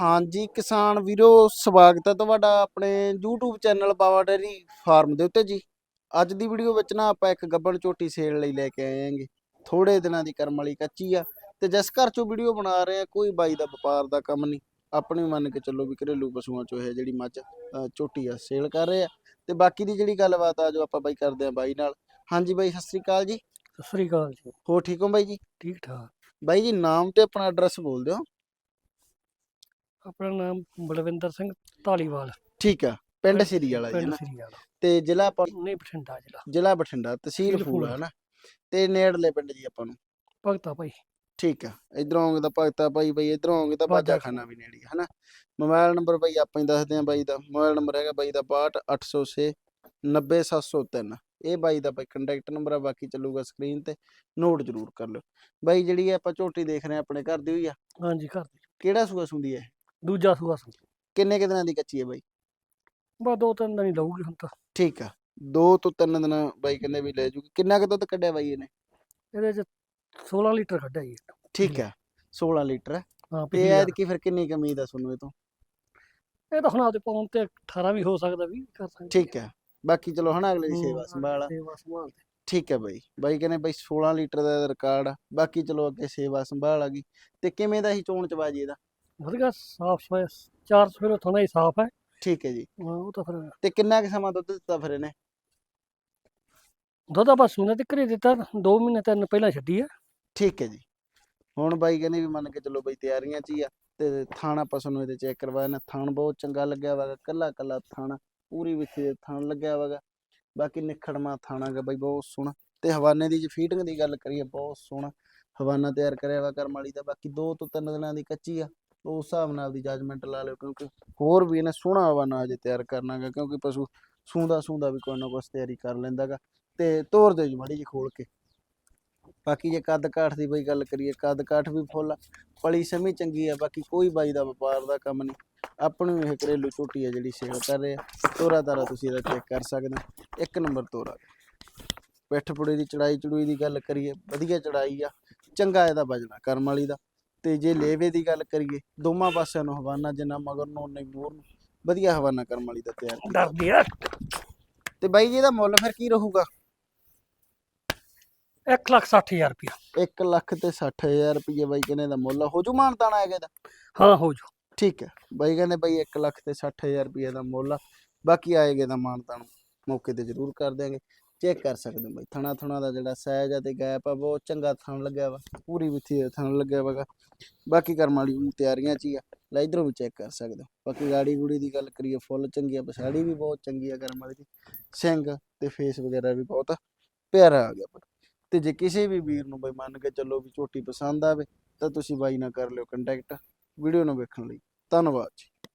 ਹਾਂਜੀ ਕਿਸਾਨ ਵੀਰੋ ਸਵਾਗਤ ਹੈ ਤੁਹਾਡਾ ਆਪਣੇ YouTube channel Bawa dairy farm ਦੇ ਉੱਤੇ ਜੀ। ਅੱਜ ਦੀ ਵੀਡੀਓ ਵਿੱਚ ਨਾ ਆਪਾਂ ਇੱਕ ਗੱਬਣ ਝੋਟੀ ਸੇਲ ਲਈ ਲੈ ਕੇ ਆਏ ਆਂਗੇ ਥੋੜੇ ਦਿਨਾਂ ਦੀ ਕਰਮ ਵਾਲੀ ਕੱਚੀ ਆ ਤੇ ਜਿਸ ਘਰ ਚੋਂ ਵੀਡੀਓ ਬਣਾ ਰਹੇ ਆ ਕੋਈ ਬਾਈ ਦਾ ਵਪਾਰ ਦਾ ਕੰਮ ਨਹੀਂ। ਆਪਣੇ ਮੰਨ ਕੇ ਚੱਲੋ ਵੀ ਘਰੇਲੂ ਪਸ਼ੂਆਂ ਚੋਂ ਇਹ ਜਿਹੜੀ ਮੱਝ ਝੋਟੀ ਆ ਸੇਲ ਕਰ ਰਹੇ ਆ। ਤੇ ਬਾਕੀ ਦੀ ਜਿਹੜੀ ਗੱਲਬਾਤ ਆ ਜੋ ਆਪਾਂ ਬਾਈ ਕਰਦੇ ਆ ਬਾਈ ਨਾਲ। ਹਾਂਜੀ ਬਾਈ ਸਤਿ ਸ੍ਰੀ ਅਕਾਲ ਜੀ। ਸਤਿ ਸ੍ਰੀ ਅਕਾਲ ਜੀ। ਹੋ ਠੀਕ ਹੋ ਬਾਈ ਜੀ? ਠੀਕ ਠਾਕ। ਬਾਈ ਜੀ ਨਾਮ ਤੇ ਆਪਣਾ ਐਡਰੈਸ ਬੋਲ ਦਿਓ। ਆਪਣਾ ਨਾਮ ਬਲਵਿੰਦਰ ਸਿੰਘ ਢਾਲੀਵਾਲ ਠੀਕ ਆ ਪਿੰਡ ਸ੍ਰੀ ਵਾਲਾ ਜੀ ਪਿੰਡ ਨਾ ਸ੍ਰੀ ਵਾਲਾ। ਤੇ ਜ਼ਿਲ੍ਹਾ ਆਪਾਂ ਨਹੀਂ ਬਠਿੰਡਾ ਜ਼ਿਲ੍ਹਾ। ਜ਼ਿਲ੍ਹਾ ਬਠਿੰਡਾ ਤਹਿਸੀਲ ਤਹਿਸੀਲ ਫੂਲਾ ਫੂਲਾ। ਹੈ ਨਾ ਤੇ ਨੇੜਲੇ ਪਿੰਡ ਜੀ ਆਪਾਂ ਨੂੰ। ਭਗਤਾ ਭਾਈ। ਠੀਕ ਆ ਇਧਰੋਂ ਆਉਂਗੇ ਤਾਂ ਭਗਤਾ ਭਾਈ ਬਈ ਇਧਰੋਂ ਆਉਂਗੇ ਤਾਂ ਬਾਜਾ। ਖਾਨਾ ਵੀ ਨੇੜੇ ਹੀ ਹਨਾ? ਮੋਬਾਈਲ ਨੰਬਰ ਬਈ ਆਪਾਂ ਹੀ ਦੱਸਦੇ ਆ ਬਾਈ ਦਾ ਮੋਬਾਈਲ ਨੰਬਰ ਹੈਗਾ ਬਾਈ ਦਾ 62806 90703 ਇਹ ਬਾਈ ਦਾ ਬਾਈ ਕੰਟੈਕਟ ਨੰਬਰ ਆ ਬਾਕੀ ਚੱਲੂਗਾ ਸਕਰੀਨ ਤੇ ਨੋਟ ਜ਼ਰੂਰ ਕਰ ਲਿਓ। ਬਾਈ ਜਿਹੜੀ ਆਪਾਂ ਝੋਟੀ ਦੇਖ ਰਹੇ ਆ ਆਪਣੇ ਘਰ ਦੀ ਹੋਈ ਆ ਹਾਂਜੀ ਘਰ ਦੀ। ਕਿਹੜਾ ਸੂਆ ਸੁੰਦੀ ਹੈ ਦੂਜਾ ਸੂਆ ਸੀ। ਕਿੰਨੇ ਕੁ ਦਿਨਾਂ ਦੀ ਕੱਚੀ ਹੈ ਬਾਈ? ਬਸ ਦੋ ਤਿੰਨ ਦਿਨ ਹੀ ਲਊਗੀ ਹੁਣ ਤਾਂ। ਠੀਕ ਆ ਦੋ ਤੋਂ ਤਿੰਨ ਦਿਨ ਬਾਈ ਕਹਿੰਦੇ ਵੀ ਲੈ ਜੂਗੀ। ਕਿੰਨਾ ਕੁ ਦੁੱਧ ਕੱਢਿਆ ਬਾਈ ਇਹਨੇ? ਇਹਦੇ ਚ 16 ਲੀਟਰ ਕੱਢਿਆ ਜੀ। ਠੀਕ ਆ 16 ਲੀਟਰ। ਹੈ ਤੇ ਵਾਰ। ਐਤਕੀ ਫਿਰ ਕਿੰਨੀ ਕੁ ਉਮੀਦ ਆ ਤੁਹਾਨੂੰ ਇਹ ਤੋਂ? ਇਹ ਤਾਂ ਹੁਣ ਆਪਦੇ ਪਾਉਣ ਤੇ 18 ਵੀ ਹੋ ਸਕਦਾ ਵੀ ਕਰ ਸਕਦੇ ਠੀਕ ਹੈ ਬਾਕੀ ਚਲੋ ਹਨਾ ਅਗਲੇ ਦੀ ਸੇਵਾ ਸੰਭਾਲ ਆ। ਸੇਵਾ ਸੰਭਾਲ। ਠੀਕ ਹੈ ਬਾਈ ਬਾਈ ਕਹਿੰਦੇ ਬਾਈ 16 ਲੀਟਰ ਦਾ ਰਿਕਾਰਡ ਆ। ਬਾਕੀ ਚਲੋ ਅੱਗੇ ਸੇਵਾ ਸੰਭਾਲ ਆ ਗਈ। ਤੇ ਕਿਵੇਂ ਦਾ ਹੀ ਚੋਣ ਚਬਾਜੀ ਇਹਦਾ? ਵਧੀਆ ਸਾਫ਼ ਸਫ਼ਾਈ 400 ਕਿਲੋ ਥੋੜਾ ਹੀ ਸਾਫ਼ ਹੈ। ਠੀਕ ਹੈ ਜੀ। ਹਾਂ, ਉਹ ਤਾਂ ਫਿਰ ਤੇ ਕਿੰਨਾ ਕੁ ਸਮਾਂ ਦੁੱਧ ਦਿੱਤਾ ਫਿਰ ਇਹਨੇ? ਦੁੱਧ ਆਪਾਂ ਸੂਨੇ ਤੇ ਘਰੇ ਦਿੱਤਾ 2 ਮਹੀਨੇ ਤਿੰਨ ਪਹਿਲਾਂ ਛੱਡੀ ਆ। ਠੀਕ ਹੈ ਜੀ। ਹੁਣ ਬਾਈ ਕਹਿੰਦੇ ਵੀ ਮੰਨ ਕੇ ਚਲੋ ਬਾਈ ਤਿਆਰੀਆਂ 'ਚ ਹੀ ਆ ਤੇ ਥਾਣਾ ਆਪਾਂ ਤੁਹਾਨੂੰ ਇਹਦੇ ਚੈੱਕ ਕਰਵਾਇਆ ਨਾ ਥਾਣ ਬਹੁਤ ਚੰਗਾ ਲੱਗਿਆ ਵਾ ਕੱਲਾ ਕੱਲਾ ਥਾਣ ਪੂਰੀ ਵਿੱਚੀ ਦੇ ਥਾਣ ਲੱਗਿਆ ਵਾਗਾ ਬਾਕੀ ਨਿਖੜਮਾ ਥਾਣਾ ਗਾ ਬਾਈ ਬਹੁਤ ਸੋਹਣਾ। ਤੇ ਹਵਾਨੇ ਦੀ ਜੇ ਫੀਟਿੰਗ ਦੀ ਗੱਲ ਕਰੀਏ ਬਹੁਤ ਸੋਹਣਾ। ਹਵਾਨਾ ਤਿਆਰ ਕਰਿਆ ਵਾ ਕਰਮ ਵਾਲੀ ਦਾ ਬਾਕੀ 2 ਤੋਂ 3 ਦਿਨਾਂ ਦੀ ਕੱਚੀ ਆ। ਉਸ ਹਿਸਾਬ ਨਾਲ ਦੀ ਜੱਜਮੈਂਟ ਲਾ ਲਿਓ ਕਿਉਂਕਿ ਹੋਰ ਵੀ ਇਹਨੇ ਸੋਹਣਾ ਵਾਨਾ ਅਜੇ ਤਿਆਰ ਕਰਨਾ ਗਾ ਕਿਉਂਕਿ ਪਸ਼ੂ ਸੂੰਦਾ ਸੂੰਦਾ ਵੀ ਕੋਈ ਨਾ ਕੁਛ ਤਿਆਰੀ ਕਰ ਲੈਂਦਾ ਗਾ ਤੇ ਤੋਰ ਦਿਓ ਜੀ ਮਾੜੀ ਜੀ ਖੋਲ ਕੇ। ਬਾਕੀ ਜੇ ਕੱਦ ਕਾਠ ਦੀ ਬਈ ਗੱਲ ਕਰੀਏ ਕੱਦ ਕਾਠ ਵੀ ਫੁੱਲ ਆ, ਪਲੀ ਸਮੀ ਚੰਗੀ ਆ ਬਾਕੀ ਕੋਈ ਬਾਈ ਦਾ ਵਪਾਰ ਦਾ ਕੰਮ ਨਹੀਂ। ਆਪਣੀ ਵੀ ਇਹ ਘਰੇਲੂ ਝੋਟੀ ਆ ਜਿਹੜੀ ਸੇਵਾ ਕਰ ਰਹੇ ਆ ਤੋਰਾ ਤਾਰਾ ਤੁਸੀਂ ਇਹਦਾ ਚੈੱਕ ਕਰ ਸਕਦੇ ਹੋ। ਇੱਕ ਨੰਬਰ ਤੋਰਾ। ਪਿੱਠ ਪੁੜੇ ਦੀ ਚੜਾਈ ਚੜੂਈ ਦੀ ਗੱਲ ਕਰੀਏ ਵਧੀਆ ਚੜਾਈ ਆ ਚੰਗਾ ਇਹਦਾ ਵਜਣਾ ਕਰਮ ਵਾਲੀ ਦਾ। ਤੇ ਜੇ ਲੇਵੇ ਦੀ ਗੱਲ ਕਰੀਏ ਦੋਵਾਂ ਪਾਸਿਆਂ ਨੂੰ ਹਵਾਨਾ ਜਿੰਨਾ ਮਗਰ ਨੂੰ ਉਨਾ ਹੀ ਮੂਹਰ ਨੂੰ। ਵਧੀਆ ਹਵਾਨਾ ਕਰਮ ਵਾਲੀ ਦਾ ਤਿਆਰ। ਡਰਦੀ ਆ। ਤੇ ਬਾਈ ਜੀ ਇਹਦਾ ਮੁੱਲ ਫਿਰ ਕੀ ਰਹੂਗਾ? 1 ਲੱਖ 60000 ਰੁਪਇਆ। 1 ਲੱਖ ਤੇ 60000 ਰੁਪਏ ਬਾਈ ਕਹਿੰਦੇ ਦਾ ਮੁੱਲ। ਹੋ ਜੂ ਮਾਨਤਾਣਾ ਹੈਗਾ ਇਹਦਾ? ਹਾਂ ਹੋ ਜੂ ਠੀਕ ਹੈ। ਬਾਈ ਕਹਿੰਦੇ ਬਾਈ 1 ਲੱਖ ਤੇ 60000 ਰੁਪਏ ਦਾ ਮੁੱਲ ਆ। ਬਾਕੀ ਆਏਗੇ ਦਾ ਮਾਨਤਾਨ ਮੌਕੇ ਤੇ ਜ਼ਰੂਰ ਕਰ ਦਿਆਂਗੇ। ਚੈੱਕ ਕਰ ਸਕਦੇ ਹੋ ਬਾਈ। ਥਣਾ ਥਣਾ ਦਾ ਜਿਹੜਾ ਸਾਈਜ਼ ਆ ਤੇ ਗੈਪ ਆ, ਬਹੁਤ ਚੰਗਾ ਥਣ ਲੱਗਿਆ ਵਾ। ਪੂਰੀ ਵਿੱਥੀ ਦਾ ਥਣ ਲੱਗਿਆ ਵਾਗਾ ਬਾਕੀ ਕਰਮ ਵਾਲੀ ਤਿਆਰੀਆਂ ਚ ਹੀ ਆ। ਲੈ ਇਧਰੋਂ ਵੀ ਚੈੱਕ ਕਰ ਸਕਦੇ ਹੋ। ਬਾਕੀ ਗਾੜੀ ਗੂੜੀ ਦੀ ਗੱਲ ਕਰੀਏ, ਫੁੱਲ ਚੰਗੀ ਆ, ਪਛਾੜੀ ਵੀ ਬਹੁਤ ਚੰਗੀ ਆ ਕਰਮ ਵਾਲੀ ਦੀ। ਸਿੰਘ ਤੇ ਫੇਸ ਵਗੈਰਾ ਵੀ ਬਹੁਤ ਪਿਆਰਾ ਆ ਗਿਆ ਪਰ। ਤੇ ਜੇ ਕਿਸੇ ਵੀ ਵੀਰ ਨੂੰ ਬਈ ਮੰਨ ਕੇ ਚੱਲੋ ਵੀ ਝੋਟੀ ਪਸੰਦ ਆਵੇ, ਤਾਂ ਤੁਸੀਂ ਬਾਈ ਨਾਲ ਕਰ ਲਿਓ ਕੰਟੈਕਟ ਵੀਡੀਓ ਨੂੰ ਵੇਖਣ ਲਈ। ਧੰਨਵਾਦ ਜੀ।